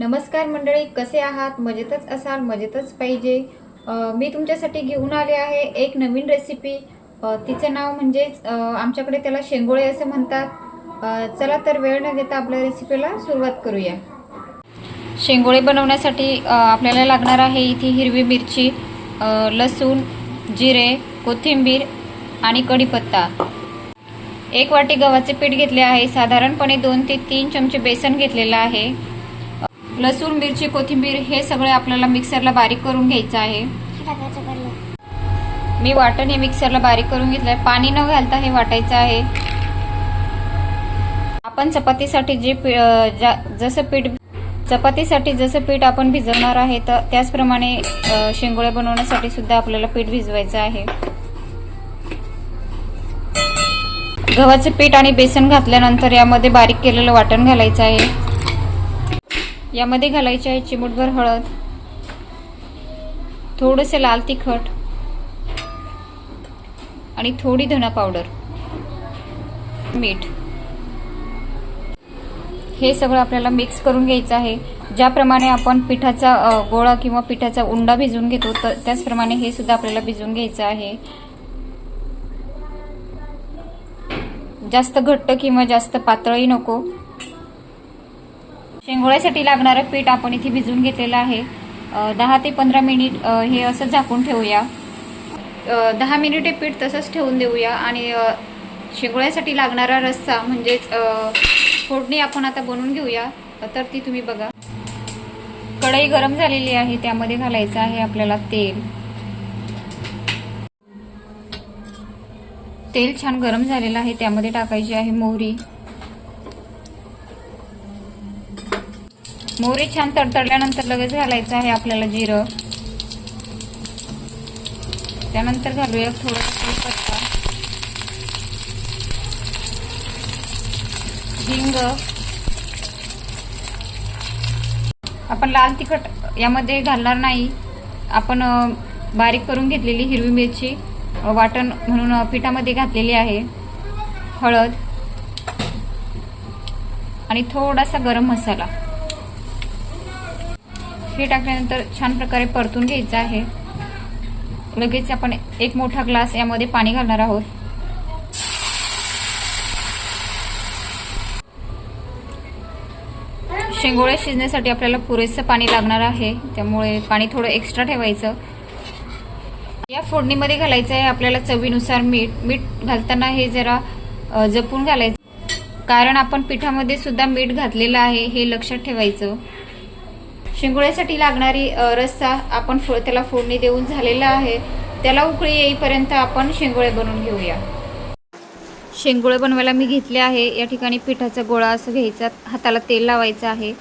नमस्कार मंडळी कसे आहात? मजेतच असाल मजेतच पाहिजे. मी तुमच्यासाठी घेऊन आले आहे एक नवीन रेसिपी तिचं नाव म्हणजेच आमच्याकडे त्याला शेंगोळे असे म्हणतात. चला तर वेळ न घेता आपल्या रेसिपीला सुरुवात करूया. शेंगोळे बनवण्यासाठी आपल्याला लागणार आहे इथे हिरवी मिरची लसूण जिरे कोथिंबीर आणि कढीपत्ता. एक वाटी गव्हाचे पीठ घेतले आहे. साधारणपणे दोन ते तीन चमचे बेसन घेतलेलं आहे. लसूण मिरची कोथिंबीर हे सगळे आपल्याला मिक्सरला बारीक करून घ्यायचं आहे. मी वाटण हे मिक्सरला बारीक करून घेतलंय. पाणी न घालता हे वाटायचं आहे. आपण चपातीसाठी जे पी- जसं पीठ चपातीसाठी जसं पीठ आपण भिजवणार आहे तर त्याचप्रमाणे शेंगोळे बनवण्यासाठी सुद्धा आपल्याला पीठ भिजवायचं आहे. गव्हाचं पीठ आणि बेसन घातल्यानंतर यामध्ये बारीक केलेलं वाटण घालायचं आहे. यामध्ये घालायचे आहे चिमूटभर हळद. थोडंसं लाल तिखट. आणि थोडी धना पावडर. मीठ. हे सगळं आपल्याला मिक्स करून घ्यायचं आहे. ज्याप्रमाणे आपण पिठाचा गोळा किंवा पिठाचा उंडा भिजवून घेतो तर त्याचप्रमाणे हे सुद्धा आपल्याला भिजवून घ्यायचं आहे. जास्त घट्ट किंवा जास्त पातळही नको. शेंगोळ्यासाठी लागणारं पीठ आपण इथे भिजवून घेतलेलं आहे. दहा ते पंधरा मिनिट हे असं झाकून ठेवूया. दहा मिनिटे पीठ तसंच ठेवून देऊया आणि शेंगोळ्यासाठी लागणारा रस्सा म्हणजेच फोडणी आपण आता बनवून घेऊया. तर ती तुम्ही बघा. कढई गरम झालेली आहे त्यामध्ये घालायचं आहे आपल्याला तेल. तेल छान गरम झालेलं आहे त्यामध्ये टाकायची आहे मोहरी. मोहरी छान तडतडल्यानंतर लगेच घालायचं आहे आपल्याला जिरं. त्यानंतर घालूया थोडं कढीपत्ता हिंग. आपण लाल तिखट यामध्ये घालणार नाही. आपण बारीक करून घेतलेली हिरवी मिरची वाटण म्हणून पिठामध्ये घातलेली आहे. हळद. आणि थोडासा गरम मसाला. हे टाकल्यानंतर छान प्रकारे परतून घ्यायचं आहे. लगेच आपण एक मोठा ग्लास यामध्ये पाणी घालणार आहोत. शेंगोळे शिजण्यासाठी आपल्याला पुरेसं पाणी लागणार आहे. त्यामुळे पाणी थोडं एक्स्ट्रा ठेवायचं. या फोडणीमध्ये घालायचं आहे. आपल्याला चवीनुसार मीठ मीठ घालताना हे जरा जपून घालायचं. कारण आपण पिठामध्ये सुद्धा मीठ घातलेलं आहे हे लक्षात ठेवायचं. शेंगोळ्यासाठी लागणारी रस्सा आपण फो त्याला फोडणी देऊन झालेला आहे. त्याला उकळी येईपर्यंत आपण शेंगोळे बनवून घेऊया. शेंगोळे बनवायला मी घेतले आहे. या ठिकाणी पिठाचा गोळा असं घ्यायचा हाताला तेल लावायचं आहे.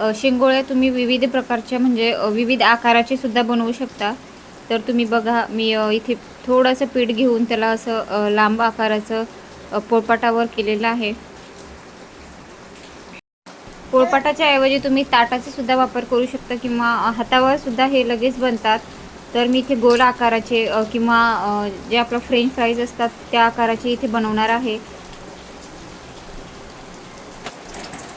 अ, शेंगोळे तुम्ही विविध प्रकारच्या म्हणजे विविध आकाराचे सुद्धा बनवू शकता. तर तुम्ही बघा मी इथे थोडंसं पीठ घेऊन त्याला असं लांब आकाराचं पोळपाटावर केलेलं आहे. पोळपाटाच्या ऐवजी तुम्ही ताटाचा सुद्धा वापर करू शकता किंवा हातावर सुद्धा हे लगेच बनतात. तर मी इथे गोल आकाराचे किंवा जे आपलं फ्रेंच फ्राईज असतात त्या आकाराचे इथे बनवणार आहे.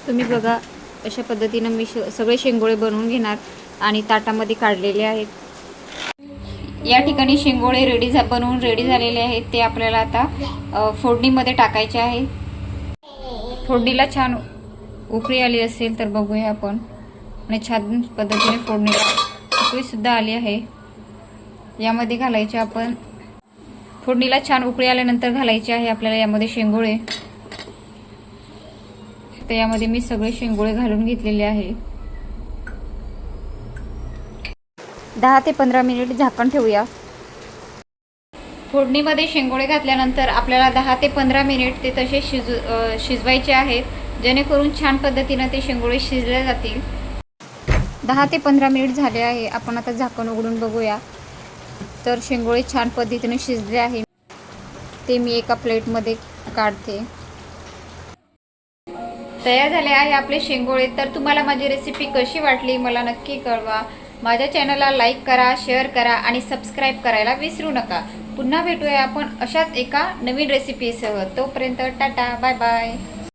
तुम्ही बघा अशा पद्धतीनं मी सगळे शेंगोळे बनवून घेणार आणि ताटामध्ये काढलेले आहेत. या ठिकाणी शेंगोळे रेडी झा बनवून रेडी झालेले आहेत. ते आपल्याला आता फोडणीमध्ये टाकायचे आहे. फोडणीला छान उकळी आली असेल तर बघूया आपण. आणि छान पद्धतीने फोडणीला उकळीसुद्धा आली आहे. यामध्ये घालायचे आपण फोडणीला छान उकळी आल्यानंतर घालायची आहे आपल्याला यामध्ये शेंगोळे. तर यामध्ये मी सगळे शेंगोळे घालून घेतलेले आहे. दहा ते पंधरा मिनिट झाकण ठेवूया. फोडणीमध्ये शेंगोळे घातल्यानंतर आपल्याला दहा ते पंधरा मिनिट ते तसे शिजू शिजवायचे आहेत. जेणेकरून छान पद्धतीनं ते शेंगोळे शिजले जातील. दहा ते पंधरा मिनिट झाले आहे. आपण आता झाकण उघडून बघूया. तर शेंगोळे छान पद्धतीने शिजले आहे. ते मी एका प्लेटमध्ये काढते. तयार झाले आहे आपले शेंगोळे. तर तुम्हाला माझी रेसिपी कशी वाटली मला नक्की कळवा. माझ्या चॅनलला लाईक करा शेअर करा आणि सबस्क्राईब करायला विसरू नका. पुन्हा भेटूया आपण अशाच एका नवीन रेसिपीसह तोपर्यंत टाटा बाय बाय